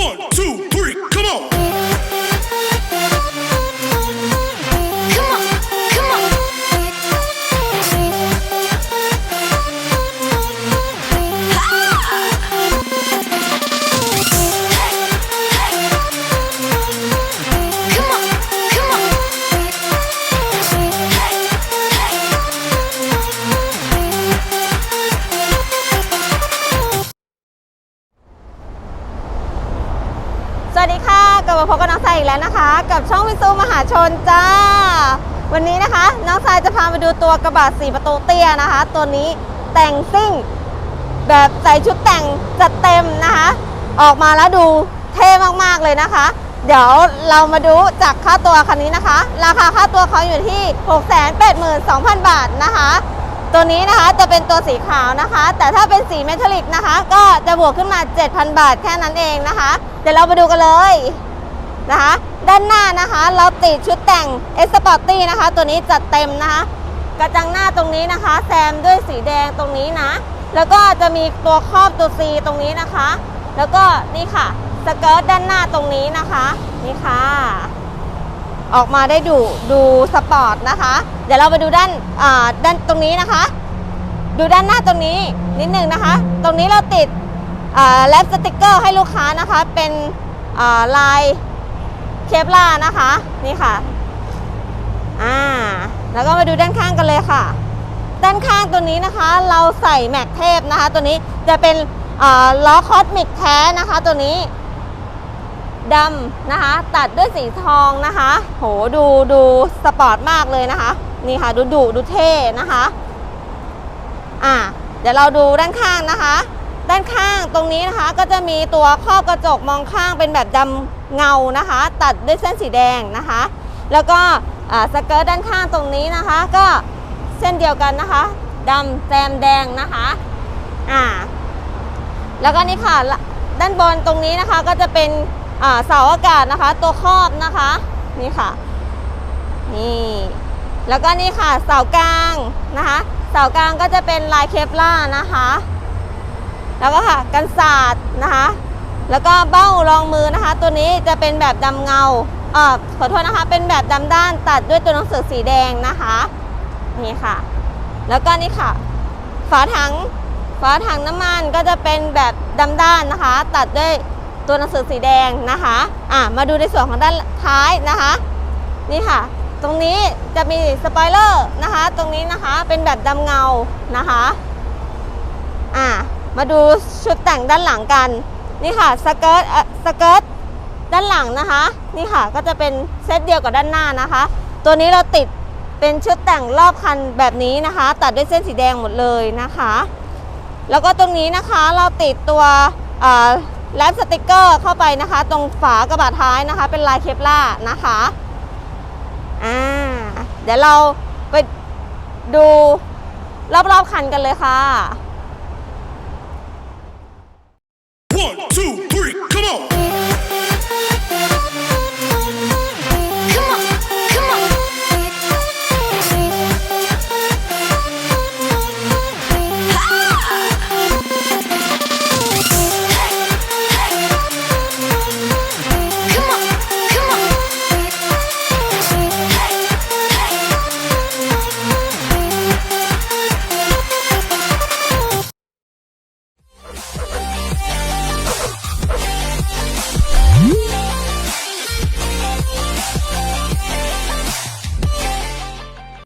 One, two, สวัสดีค่ะกลับมาพบกับน้องทรายอีกแล้วนะคะ กับช่องวิซูมหาชนจ้า วันนี้นะคะ น้องทรายจะพามาดูตัวกระบะ4ประตูเตี้ยนะคะ ตัวนี้แต่งซิ่ง แบบใส่ชุดแต่งจัดเต็มนะคะ ออกมาแล้วดูเท่มากๆเลยนะคะ เดี๋ยวเรามาดูจากค่าตัวคันนี้นะคะ ราคาค่าตัวเขาอยู่ที่ 682,000 บาทนะคะ ตัวนี้นะคะจะเป็นตัวสีขาวนะคะ แต่ถ้าเป็นสีเมทัลลิกนะคะ ก็จะบวกขึ้นมา 7,000 บาทแค่นั้นเองนะคะ เดี๋ยวเรามาดูกันเลยนะคะ ด้านหน้านะคะเราติดชุดแต่ง e s p o r t y นะคะ ตัวนี้จัดเต็มนะคะ กระจังหน้าตรงนี้นะคะ แซมด้วยสีแดงตรงนี้นะ แล้วก็จะมีตัวครอบตัว C ตรงนี้นะคะ แล้วก็นี่ค่ะสเกิร์ตด้านหน้าตรงนี้นะคะ นี่ค่ะ ออกมาได้ดูดูสปอร์ตนะคะ เดี๋ยวเราไปดูด้านด้านตรงนี้นะคะ ดูด้านหน้าตรงนี้นิดนึงนะคะ ตรงนี้เราติดแลปสติกเกอร์ให้ลูกค้านะคะ เป็นลายเคปลานะคะนี่ค่ะอ่าแล้วก็มาดูด้านข้างกันเลยค่ะ ด้านข้างตัวนี้นะคะ เราใส่แม็กเทปนะคะ ตัวนี้จะเป็นล้อคอสมิกแท้นะคะ ตัวนี้ ดำนะคะ ตัดด้วยสีทองนะคะ โหดูดูสปอร์ตมากเลยนะคะ นี่ค่ะดูดุดูเท่นะคะ อ่าเดี๋ยวเราดูด้านข้างนะคะ ด้านข้างตรงนี้นะคะ ก็จะมีตัวครอบกระจกมองข้างเป็นแบบดำเงานะคะ ตัดด้วยเส้นสีแดงนะคะ แล้วก็สเกิร์ตด้านข้างตรงนี้นะคะ ก็เส้นเดียวกันนะคะดำแซมแดงนะคะอ่าแล้วก็นี่ค่ะด้านบนตรงนี้นะคะก็จะเป็น เสาอากาศนะคะ ตัวครอบนะคะนี่ค่ะนี่แล้วก็นี่ค่ะเสากลางนะคะ เสากลางก็จะเป็นลายเคปล่าร์นะคะ แล้วก็ค่ะกันศาสตร์นะคะ แล้วก็เบ้ารองมือนะคะ ตัวนี้จะเป็นแบบดำเงาเอ่อขอโทษนะคะ เป็นแบบดำด้านตัดด้วยตัวหนังสือสีแดงนะคะนี่ค่ะ แล้วก็นี่ค่ะฝาถังฝาถังน้ำมันก็จะเป็นแบบดำด้านนะคะ ตัดด้วย ตัวหนังสือสีแดงนะคะอะมาดูในส่วนของด้านท้ายนะคะ นี่ค่ะ ตรงนี้จะมีสปอยเลอร์นะคะ ตรงนี้นะคะเป็นแบบดำเงานะคะอะมาดูชุดแต่งด้านหลังกัน นี่ค่ะสเกิร์ตสเกิร์ตด้านหลังนะคะ นี่ค่ะก็จะเป็นเซตเดียวกับด้านหน้านะคะ ตัวนี้เราติดเป็นชุดแต่งรอบคันแบบนี้นะคะ ตัดด้วยเส้นสีแดงหมดเลยนะคะ แล้วก็ตรงนี้นะคะเราติดตัว แลปสติกเกอร์เข้าไปนะคะ ตรงฝากระบะท้ายนะคะ เป็นลายเคปล่านะคะอ่าเดี๋ยวเราไปดูรอบๆคันกันเลยค่ะ One, two.